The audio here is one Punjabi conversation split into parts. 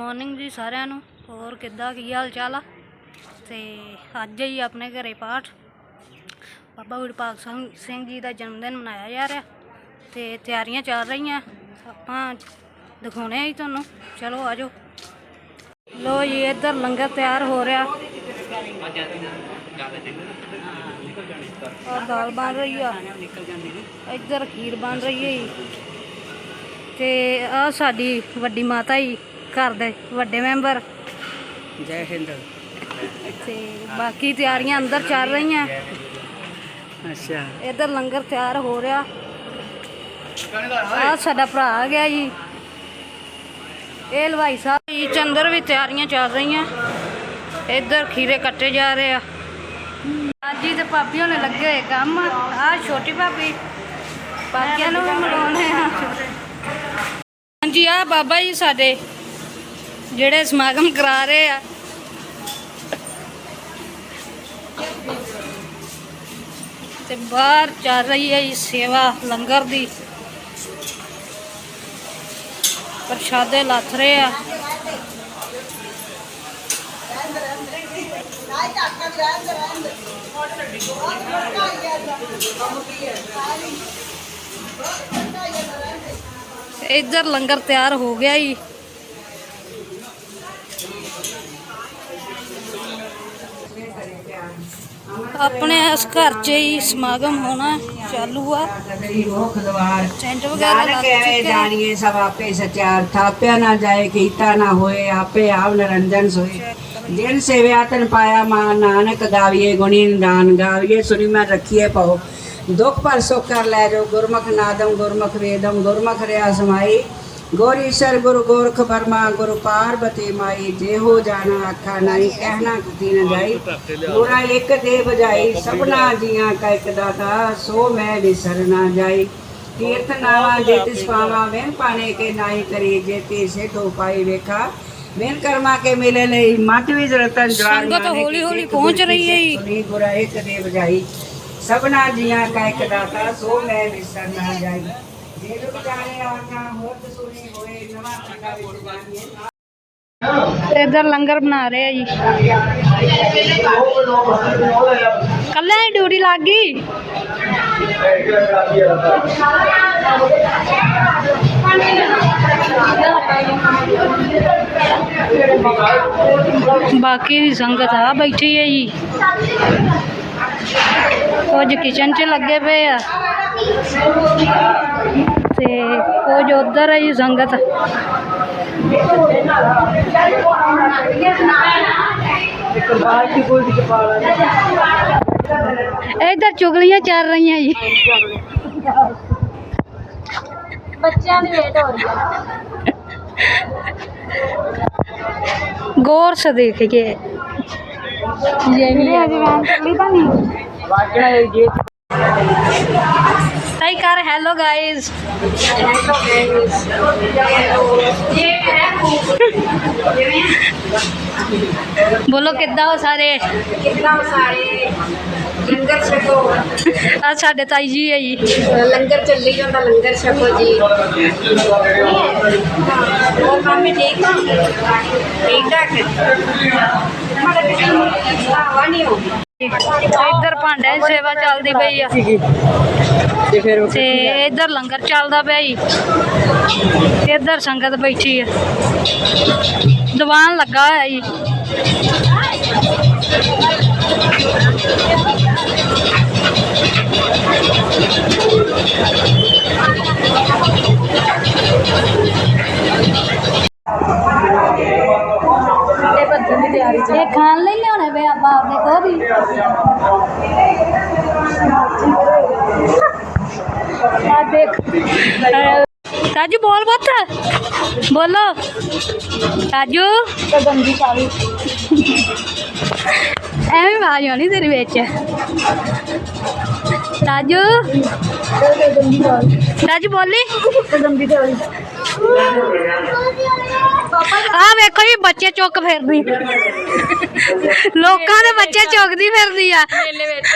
ਮਾਰਨਿੰਗ ਜੀ ਸਾਰਿਆਂ ਨੂੰ। ਹੋਰ ਕਿੱਦਾਂ, ਕੀ ਹਾਲ ਚਾਲ ਆ? ਤੇ ਅੱਜ ਹੀ ਆਪਣੇ ਘਰੇ ਪਾਠ। ਬਾਬਾ ਵਿਰਪਾਲ ਸਿੰਘ ਸਿੰਘ ਜੀ ਦਾ ਜਨਮ ਦਿਨ ਮਨਾਇਆ ਜਾ ਰਿਹਾ। ਤੇ ਤਿਆਰੀਆਂ ਚੱਲ ਰਹੀਆਂ। ਆਪਾਂ ਦਿਖਾਉਣੇ ਆ ਜੀ ਤੁਹਾਨੂੰ। ਚਲੋ ਆਜੋ ਲੋ ਜੀ, ਇੱਧਰ ਲੰਗਰ ਤਿਆਰ ਹੋ ਰਿਹਾ। ਔਰ ਦਾਲ ਬਣ ਰਹੀ ਆ। ਇੱਧਰ ਖੀਰ ਬਣ ਰਹੀ ਹੈ ਜੀ। ਤੇ ਆ ਸਾਡੀ ਵੱਡੀ ਮਾਤਾ ਜੀ। ਘਰ ਦੇ ਵੱਡੇ ਮੈਂਬਰ। ਜੈ ਹਿੰਦ। ਤੇ ਬਾਕੀ ਤਿਆਰੀਆਂ ਅੰਦਰ ਚੱਲ ਰਹੀਆਂ। ਅੱਛਾ। ਇੱਧਰ ਲੰਗਰ ਤਿਆਰ ਹੋ ਰਿਹਾ। ਆ ਸਾਡਾ ਭਰਾ ਆ ਗਿਆ ਜੀ। ਇਹ ਹਲਵਾਈ ਸਾਹਿਬ ਜੀ ਚੰਦਰ ਵੀ ਤਿਆਰੀਆਂ ਚੱਲ ਰਹੀਆਂ। ਇੱਧਰ ਖੀਰੇ ਕੱਟੇ ਜਾ ਰਹੇ ਆ। ਆਜੀ ਤੇ ਭਾਬੀ ਹੋਣੇ ਲੱਗੇ ਹੋਏ ਕੰਮ। ਆ ਛੋਟੀ ਭਾਬੀ। ਬਾਕੀਆਂ ਨੂੰ ਵੀ ਮਿਲਾਉਣੇ ਆ। ਹਾਂਜੀ ਆ ਬਾਬਾ ਜੀ ਸਾਡੇ। ਜਿਹੜੇ ਸਮਾਗਮ ਕਰਾ ਰਹੇ ਆ। ਤੇ ਬਾਹਰ ਚੱਲ ਰਹੀ ਹੈ ਜੀ ਸੇਵਾ ਲੰਗਰ ਦੀ। ਪ੍ਰਸ਼ਾਦੇ ਲੱਥ ਰਹੇ ਆ। ਇੱਧਰ ਲੰਗਰ ਤਿਆਰ ਹੋ ਗਿਆ ਜੀ। ਆਪਣੇ ਇਸ ਘਰ 'ਚ ਹੀ ਸਮਾਗਮ ਹੋਣਾ ਚਾਲੂ ਆ। ਟੈਂਟ ਵਗੈਰਾ ਲੱਗ ਚੁੱਕੇ ਜਾਣੀਏ ਸਭ ਆਪੇ ਸਚਿਆਰ ਥਾਪਿਆ ਨਾ ਜਾਏ ਕੀਤਾ ਨਾ ਹੋਏ ਆਪੇ ਆਪ ਨਰੰਜਨ ਸੋਏ। ਜਿਨ ਸੇਵਿਆ ਤਨ ਪਾਇਆ ਮਾਨ ਨਾਨਕ ਗਾਵੀਏ ਗੁਣੀ ਨਿਦਾਨ ਗਾਵੀਏ ਸੁਣੀ ਮੈਂ ਰੱਖੀਏ ਪਾਓ ਦੁੱਖ ਪਰ ਸੁਖ ਕਰ ਲੈ ਜੋ ਗੁਰਮੁਖ ਨਾਦਮ ਗੁਰਮੁਖ ਵੇਦਮ ਗੁਰਮੁਖ ਰਿਆ ਸਮਾਈ ਗੋਰੀਸ਼ਰ ਗੁਰੂ ਗੋਰਖ ਬਰਮਾ ਗੁਰੂ ਪਾਰਬਤੀ ਮਾਈ ਦੇਹੋ ਜਾਣਾ ਆਖਾ ਨਾਈ ਕਹਿਣਾ ਕੁਤੀ ਨ ਜਾਈ। ਗੁਣਾ ਇੱਕ ਦੇ ਬਜਾਈ ਸਭਨਾ ਜੀਆਂ ਕਾ ਇੱਕ ਦਾਤਾ ਸੋ ਮੈਂ ਵਿਸਰ ਨਾ ਜਾਈ। ਤੀਰਥ ਨਾਵਾ ਜੇ ਤਿਸ ਪਾਵਾ ਵੇਨ ਪਾਣੇ ਕੇ ਨਾਈ ਕਰੀ ਜੇ ਤੀ ਸੇ ਤੋਂ ਪਾਈ ਵੇਖਾ। ਵੇਨ ਕਰਮਾ ਕੇ ਮਿਲੇ ਲਈ ਮਤ ਵੀ ਰਤਨ ਜਵਾਰ ਸੰਗਤ ਹੌਲੀ ਹੌਲੀ ਪਹੁੰਚ ਰਹੀ ਹੈ। ਸੁਣੀ ਗੁਰਾ ਇੱਕ ਦੇ ਬਜਾਈ ਸਭਨਾ ਜੀਆਂ ਕਾ ਇੱਕ ਦਾਤਾ ਸੋ ਮੈਂ ਵਿਸਰ ਨਾ ਜਾਈ। ਜੇ ਲੋਕ ਆਖਾਂ ਹੋਰ ਸੁਣੀ ਹੋਏ ਨਵਾਂ ਚੰਗਾ ਵਿੱਚ ਜਾਣੀਏ ਇੱਧਰ ਲੰਗਰ ਬਣਾ ਰਹੇ ਆ ਜੀ। ਕੱਲੇ ਹੀ ਡਿਊਟੀ ਲੱਗ ਗਈ? ਬਾਕੀ ਦੀ ਸੰਗਤ ਆ ਬੈਠੀ ਹੈ ਜੀ। ਕੁਝ ਕਿਚਨ 'ਚ ਲੱਗੇ ਪਏ ਆ। ਕੁਝ ਉਧਰ ਹੈ ਜੀ ਸੰਗਤ ਇੱਧਰ ਚੁਗਲੀਆਂ ਚੱਲ ਰਹੀਆਂ ਜੀ ਬੱਚਿਆਂ ਦੀ ਵੇਟ ਹੋ ਰਹੀ ਹੈ ਗੌਰ ਸੇ ਦੇਖिए ये सही कर हेलो गाइस ਬੋਲੋ ਕਿੱਦਾਂ ਹੋ ਸਾਰੇ ਕਿੰਨਾ ਸਾਰੇ ਲੰਗਰ ਛਕੋ ਆ ਸਾਡੇ ਤਾਈ ਜੀ ਹੈ ਜੀ ਲੰਗਰ ਚੱਲੀ ਜਾਂਦਾ ਲੰਗਰ ਛਕੋ ਜੀ ਹੋਰ ਕੰਮ ਠੀਕ ਆ ਠੀਕ ਠਾਕ ਮਾੜਾ ਕਿਸੇ ਨੂੰ ਹਵਾ ਨਹੀਂ ਆਉਂਦੀ ਇੱਧਰ ਭਾਂਡਿਆਂ ਦੀ ਸੇਵਾ ਚੱਲਦੀ ਪਈ ਆ ਤੇ ਫਿਰ ਤੇ ਇੱਧਰ ਲੰਗਰ ਚੱਲਦਾ ਪਿਆ ਜੀ। ਇੱਧਰ ਸੰਗਤ ਬੈਠੀ ਆ। ਦੀਵਾਨ ਲੱਗਾ ਹੋਇਆ ਜੀ। ਇਹ ਖਾਣ ਲਈ ਲਿਆਉਣੇ ਵੇ ਆਪਾਂ ਆਪਣੇ ਕੋਲ ਵੀ। ਆ ਦੇਖ ਰਾਜੂ ਬੋਲ ਬੱਤ ਬੋਲੋ ਰਾਜੂ ਗੰਦੀ ਸਾਰੀ ਐਵੇਂ ਆਵਾਜ਼ ਆਉਣੀ ਤੇਰੇ ਵਿੱਚ ਰਾਜੂ ਰਾਜੂ ਬੋਲੀ ਆ ਵੇਖੋ ਜੀ ਬੱਚੇ ਚੁੱਕ ਫਿਰਦੀ ਲੋਕਾਂ ਦੇ ਬੱਚੇ ਚੁੱਕਦੀ ਫਿਰਦੀ ਆ ਮੇਲੇ ਵਿੱਚ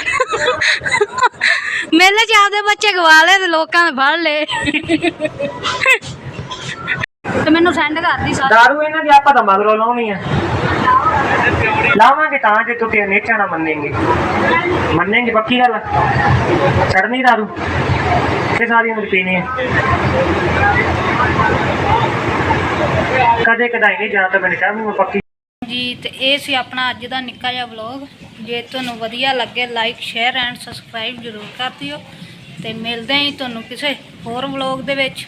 ਮੇਲੇ 'ਚ ਆਪਦੇ ਬੱਚੇ ਗਵਾ ਲਏ ਤੇ ਲੋਕਾਂ ਨੇ ਫੜ ਲਏ। ਤੇ ਮੈਨੂੰ ਸੈਂਡ ਕਰ ਦੀ ਸਾਰੀ। ਦਾਰੂ ਇਹਨਾਂ ਦੀ ਆਪਾਂ ਤਾਂ ਮਗਰੋਂ ਲਾਉਣੀ ਆ। ਲਾਵਾਂਗੇ ਤਾਂ ਜੇ ਤੂੰ ਤੇ ਨੇਚਾ ਨਾ ਮੰਨੇਂਗੇ। ਮੰਨੇਂਗੇ ਪੱਕੀ ਗੱਲ ਆ? ਛੱਡਣੀ ਦਾਰੂ। ਤੇ ਸਾਰੀ ਉਮਰ ਪੀਣੀ ਹੈ ਕਦੇ ਕਦਾਈ ਨਹੀਂ ਜਾਂ ਤਾਂ ਮੈਨੂੰ ਕਹਿ ਵੀ ਮੈਂ ਪੱਕੀ ਜੀ ਤੇ ਇਹ ਸੀ ਆਪਣਾ ਅੱਜ ਦਾ ਨਿੱਕਾ ਜਿਹਾ ਵਲੌਗ ਜੇ ਤੁਹਾਨੂੰ ਵਧੀਆ ਲੱਗੇ ਲਾਈਕ ਸ਼ੇਅਰ ਐਂਡ ਸਬਸਕ੍ਰਾਈਬ ਜ਼ਰੂਰ ਕਰ ਦਿਓ। ਤੇ ਮਿਲਦੇ ਹਾਂ ਜੀ ਤੁਹਾਨੂੰ ਕਿਸੇ ਹੋਰ ਵਲੌਗ ਦੇ ਵਿੱਚ।